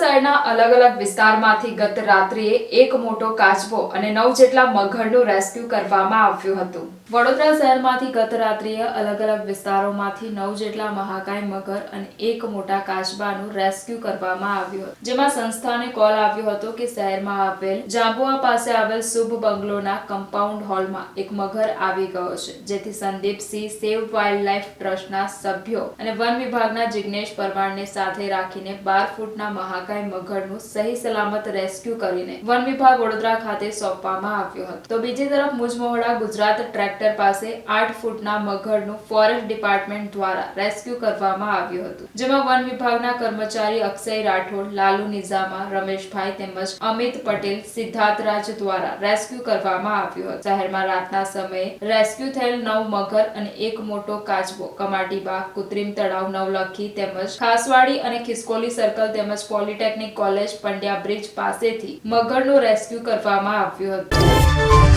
શહેરના અલગ અલગ વિસ્તારમાંથી ગત રાત્રિએ એક મોટો કાચબો અને નવ જેટલા મગરનું રેસ્ક્યુ કરવામાં આવ્યું હતું. વડોદરા શહેરમાંથી ગત રાત્રિએ અલગ અલગ વિસ્તારોમાંથી નવ જેટલા મહાકાય મગર અને એક મોટા કાચબાનું રેસ્ક્યુ કરવામાં આવ્યું હતું. જેમાં સંસ્થાને કોલ આવ્યો હતો કે શહેરમાં આવેલ જાંબુઆ પાસે આવેલ શુભ બંગલોના કમ્પાઉન્ડ હોલમાં એક મગર આવી ગયો છે. જેથી સંદીપસિંહ, સેવ વાઇલ્ડ લાઇફ ટ્રસ્ટના સભ્યો અને વન વિભાગના જિગ્નેશ પરમારને સાથે રાખીને બાર ફૂટના મહાકાય મગરનું સહી સલામત રેસ્ક્યુ કરીને વન વિભાગ વડોદરા ખાતે સોંપવામાં આવ્યો હતો. તો બીજી તરફ મુજમોહડા ગુજરાત ટ્રેક્ટર પાસે આઠ ફૂટના મગરનું ફોરેસ્ટ ડિપાર્ટમેન્ટ દ્વારા રેસ્ક્યુ કરવામાં આવ્યું હતું. જેમાં વન વિભાગના કર્મચારી અક્ષય રાઠોડ, લાલુ નિઝામા, રમેશભાઈ તેમજ અમિત પટેલ સિદ્ધાર્થ રાજ દ્વારા રેસ્ક્યુ કરવામાં આવ્યું હતું. શહેરમાં રાતના સમયે રેસ્ક્યુ થયેલ નવ મગર અને એક મોટો કાચબો, કમાટીબાગ, કૃત્રિમ તળાવ નવલખી તેમજ ખાસવાડી અને ખિસકોલી સર્કલ તેમજ પોલિટેકનિક કોલેજ પંડ્યા બ્રિજ પાસેથી મગરનું રેસ્ક્યુ કરવામાં આવ્યું હતું.